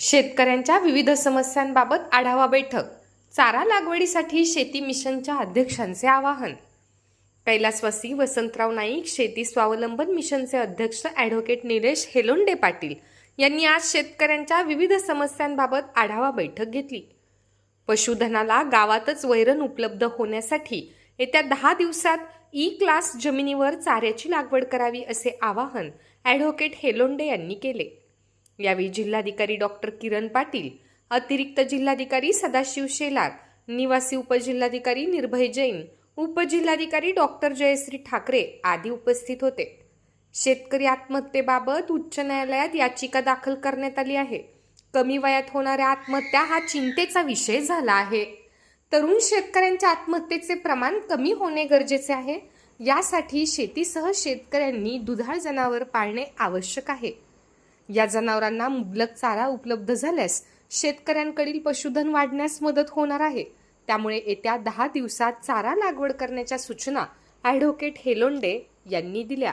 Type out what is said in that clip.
शेतकऱ्यांच्या विविध समस्यांबाबत आढावा बैठक. चारा लागवडीसाठी शेती मिशनच्या अध्यक्षांचे आवाहन. कैलासवासी वसंतराव नाईक शेती स्वावलंबन मिशनचे अध्यक्ष ॲडव्होकेट निलेश हेलोंडे पाटील यांनी आज शेतकऱ्यांच्या विविध समस्यांबाबत आढावा बैठक घेतली. पशुधनाला गावातच वैरण उपलब्ध होण्यासाठी येत्या दहा दिवसात ई क्लास जमिनीवर चाऱ्याची लागवड करावी असे आवाहन ॲडव्होकेट हेलोंडे यांनी केले. यावेळी जिल्हाधिकारी डॉक्टर किरण पाटील अतिरिक्त जिल्हाधिकारी सदाशिव शेलार निवासी उपजिल्हाधिकारी निर्भय जैन उपजिल्हाधिकारी डॉक्टर जयश्री ठाकरे आदी उपस्थित होते. शेतकरी आत्महत्येबाबत उच्च न्यायालयात याचिका दाखल करण्यात आली आहे. कमी वयात होणाऱ्या आत्महत्या हा चिंतेचा विषय झाला आहे. तरुण शेतकऱ्यांच्या आत्महत्येचे प्रमाण कमी होणे गरजेचे आहे. यासाठी शेतीसह शेतकऱ्यांनी दुधाळ जनावर पाळणे आवश्यक आहे. या जनावरांना मुबलक चारा उपलब्ध झाल्यास शेतकऱ्यांकडील पशुधन वाढण्यास मदत होणार आहे. त्यामुळे येत्या दहा दिवसात चारा लागवड करण्याच्या सूचना ॲडव्होकेट हेलोंडे यांनी दिल्या.